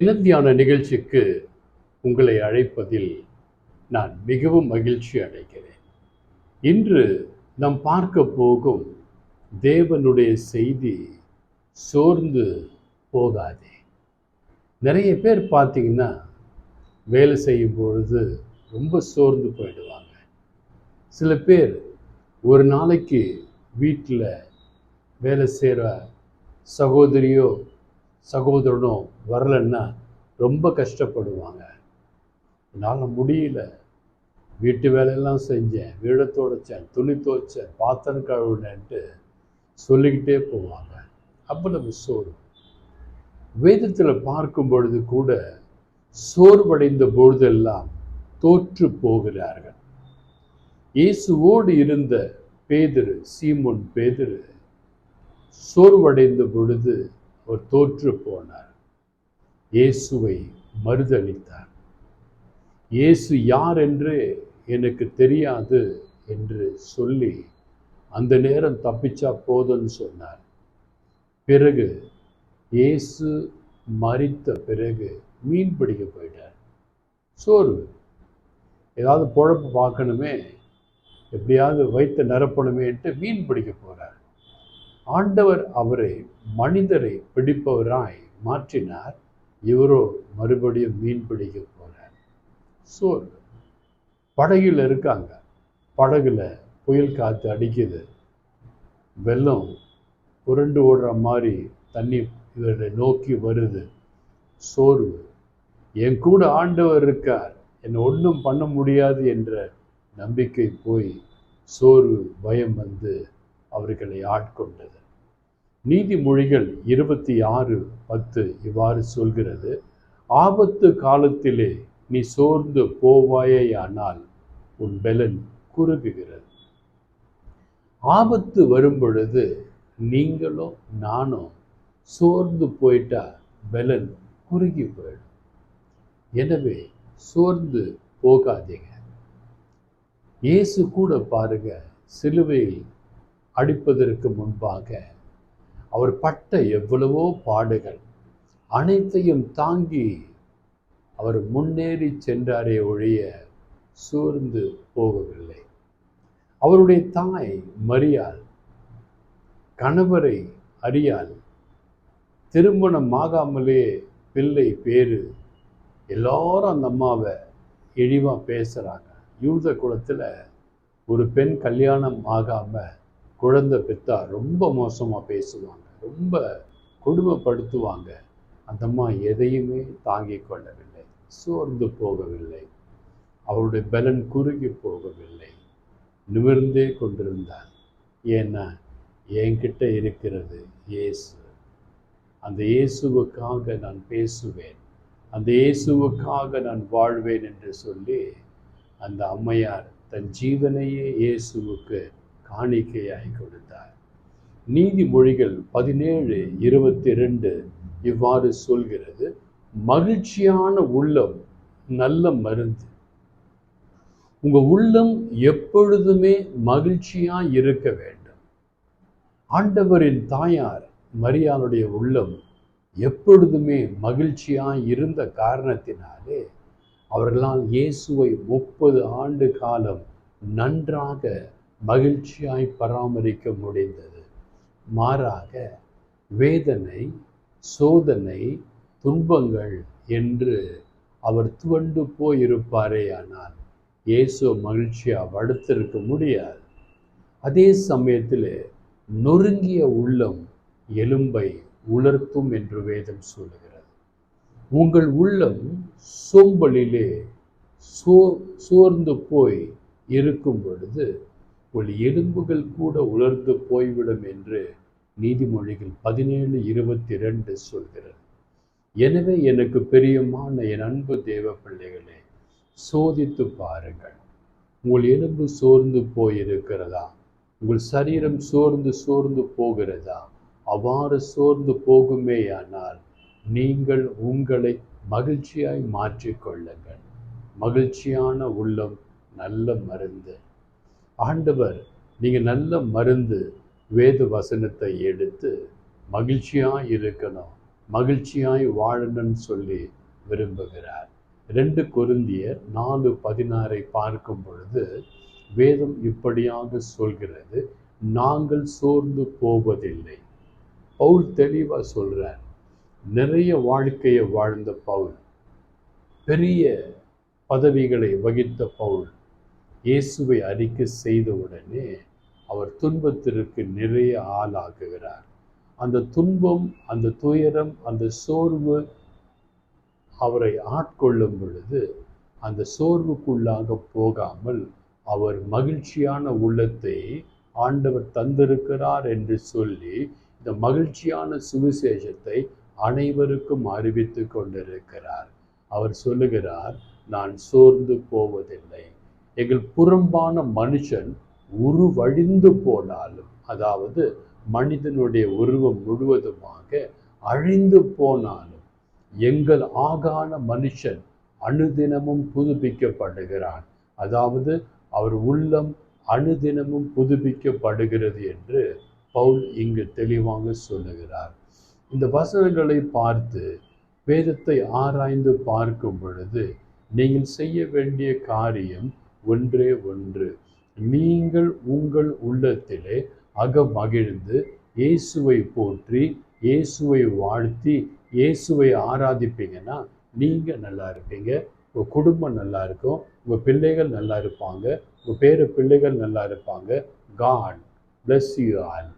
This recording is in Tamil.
தினத்தியான நிகழ்ச்சிக்கு உங்களை அழைப்பதில் நான் மிகவும் மகிழ்ச்சி அடைகிறேன். இன்று நாம் பார்க்க போகும் தேவனுடைய செய்தி சோர்ந்து போகாதே. நிறைய பேர் பார்த்தீங்கன்னா வேலை செய்யும் பொழுது ரொம்ப சோர்ந்து போயிடுவாங்க. சில பேர் ஒரு நாளைக்கு வீட்டில் வேலை செய்கிற சகோதரியோ சகோதரனும் வரலன்னா ரொம்ப கஷ்டப்படுவாங்க. என்னால் முடியல. வீட்டு வேலையெல்லாம் செஞ்சேன். வீடை துடைச்சேன். துணி துவைச்சேன். பாத்திரம் கழுவினேன்ட்டு சொல்லிக்கிட்டே போவாங்க. அவ்வளவு சோறு வேதத்தில் பார்க்கும் பொழுது கூட சோர்வடைந்த பொழுதெல்லாம் தோற்று போகிறார்கள். இயேசுவோடு இருந்த பேதிரு சீமோன் பேதிரு சோர்வடைந்த பொழுது அவர் தோற்று போனார். இயேசுவை மறுதளித்தார். இயேசு யார் என்று எனக்கு தெரியாது என்று சொல்லி அந்த நேரம் தப்பிச்சா போதும்னு சொன்னார். பிறகு இயேசு மறித்த பிறகு மீன் பிடிக்க போயிட்டார். சோர்வு. ஏதாவது பொழப்பு பார்க்கணுமே எப்படியாவது வைத்த நிரப்பணுமேன்ட்டு மீன் பிடிக்க போகிறார் ஆண்டவர் அவரை மனிதரை பிடிப்பவராய் மாற்றினார். இவரோ மறுபடியும் மீன் பிடிக்க போகிறார் சோர்வு படகுல இருக்காங்க. படகுல புயல் காற்று அடிக்குது. வெள்ளம் புரண்டு ஓடுற மாதிரி தண்ணி இவரை நோக்கி வருது. சோர்வு. என் கூட ஆண்டவர் இருக்கார். என்னை ஒன்றும் பண்ண முடியாது என்ற நம்பிக்கை போய் சோர்வு பயம் வந்து அவர்களை ஆட்கொண்டது. நீதிமொழிகள் இருபத்தி ஆறு பத்து இவ்வாறு சொல்கிறது ஆபத்து காலத்திலே நீ சோர்ந்து போவாயேயானால் உன் பெலன் குறுகுகிறது. ஆபத்து வரும் பொழுது நீங்களும் நானும் சோர்ந்து போயிட்டா பெலன் குறுகி போயிடும். எனவே சோர்ந்து போகாதீங்க. இயேசு கூட பாருங்க சிலுவையில் அடிப்பதற்கு முன்பாக அவர் பட்ட எவ்வளவோ பாடுகள் அனைத்தையும் தாங்கி அவர் முன்னேறி சென்றாரே ஒழிய சோர்ந்து போகவில்லை. அவருடைய தாய் மரியாள் கணவரை அறியாள் திருமணம் ஆகாமலே பிள்ளை பேரு எல்லாரும் அந்த அம்மாவை இழிவாக பேசுகிறாங்க யூத குலத்தில் ஒரு பெண் கல்யாணம் ஆகாமல் குழந்தை பெற்றா ரொம்ப மோசமாக பேசுவாங்க ரொம்ப கொடுமைப்படுத்துவாங்க. அந்த அம்மா எதையுமே தாங்கிக் கொள்ளவில்லை சோர்ந்து போகவில்லை. அவருடைய பலன் குறுகி போகவில்லை. நிமிர்ந்தே கொண்டிருந்தார். ஏன்னா என்கிட்ட இருக்கிறது இயேசு. அந்த இயேசுவுக்காக நான் பேசுவேன். அந்த இயேசுவுக்காக நான் வாழ்வேன் என்று சொல்லி அந்த அம்மையார் தன் ஜீவனையே இயேசுவுக்கு காணிக்கையாய் கொடுத்தார். நீதிமொழிகள் பதினேழு இருபத்தி ரெண்டு இவ்வாறு சொல்கிறது மகிழ்ச்சியான உள்ளம் நல்ல மருந்து. உங்க உள்ளம் எப்பொழுதுமே மகிழ்ச்சியா இருக்க வேண்டும். ஆண்டவரின் தாயார் மரியாளுடைய உள்ளம் எப்பொழுதுமே மகிழ்ச்சியாய் இருந்த காரணத்தினாலே அவர்களால் இயேசுவை முப்பது ஆண்டு காலம் நன்றாக மகிழ்ச்சியாய் பராமரிக்க முடிந்தது. மாறாக வேதனை சோதனை துன்பங்கள் என்று அவர் துவண்டு போயிருப்பாரே ஆனால் இயேசு மகிழ்ச்சியாக படுத்திருக்க முடியாது. அதே சமயத்தில் நொறுங்கிய உள்ளம் எலும்பை உலர்த்தும் என்று வேதம் சொல்லுகிறது. உங்கள் உள்ளம் சோம்பலிலே சோ சோர்ந்து போய் இருக்கும் பொழுது உங்கள் எலும்புகள் கூட உலர்ந்து போய்விடும் என்று நீதிமொழிகள் பதினேழு இருபத்தி ரெண்டு சொல்கிறது. எனவே எனக்கு பிரியமான என் அன்பு தேவ பிள்ளைகளே சோதித்து பாருங்கள். உங்கள் எலும்பு சோர்ந்து போயிருக்கிறதா? உங்கள் சரீரம் சோர்ந்து சோர்ந்து போகிறதா? அவ்வாறு சோர்ந்து போகுமேயானால் நீங்கள் உங்களை மகிழ்ச்சியாய் மாற்றிக்கொள்ளுங்கள். மகிழ்ச்சியான உள்ளம் நல்ல மருந்து. ஆண்டவர் நீங்கள் நல்ல மருந்து வேத வசனத்தை எடுத்து மகிழ்ச்சியாக இருக்கணும். மகிழ்ச்சியாய் வாழணும்னு சொல்லி விரும்புகிறார். ரெண்டு கொருந்தியர் நாலு பதினாறை பார்க்கும் பொழுது வேதம் இப்படியாக சொல்கிறது நாங்கள் சோர்ந்து போவதில்லை. பவுல் தெளிவாக சொல்கிறார் நிறைய வாழ்க்கையை வாழ்ந்த பவுல் பெரிய பதவிகளை வகித்த பவுல் இயேசுவை அறிக்கை செய்த உடனே அவர் துன்பத்திற்கு நிறைய ஆளாகுகிறார் அந்த துன்பம் அந்த துயரம் அந்த சோர்வு அவரை ஆட்கொள்ளும் பொழுது அந்த சோர்வுக்குள்ளாக போகாமல் அவர் மகிழ்ச்சியான உள்ளத்தை ஆண்டவர் தந்திருக்கிறார் என்று சொல்லி இந்த மகிழ்ச்சியான சுவிசேஷத்தை அனைவருக்கும் அறிவித்து கொண்டிருக்கிறார். அவர் சொல்லுகிறார் நான் சோர்ந்து போவதில்லை. எங்கள் புறம்பான மனுஷன் உருவழிந்து போனாலும் அதாவது மனிதனுடைய உருவம் முழுவதுமாக அழிந்து போனாலும் எங்கள் ஆகான மனுஷன் அணுதினமும் புதுப்பிக்கப்படுகிறான். அதாவது அவர் உள்ளம் அனுதினமும் புதுப்பிக்கப்படுகிறது என்று பவுல் இங்கு தெளிவாக சொல்லுகிறார். இந்த வசனங்களை பார்த்து வேதத்தை ஆராய்ந்து பார்க்கும் பொழுது நீங்கள் செய்ய வேண்டிய காரியம் ஒன்றே ஒன்று. நீங்கள் உங்கள் உள்ளத்திலே அகமகிழ்ந்து இயேசுவை போற்றி இயேசுவை வாழ்த்தி இயேசுவை ஆராதிப்பீங்கன்னா நீங்கள் நல்லா இருப்பீங்க உங்கள் குடும்பம் நல்லா இருக்கும் உங்கள் பிள்ளைகள் நல்லா இருப்பாங்க உங்கள் பேர பிள்ளைகள் நல்லா இருப்பாங்க. God bless you all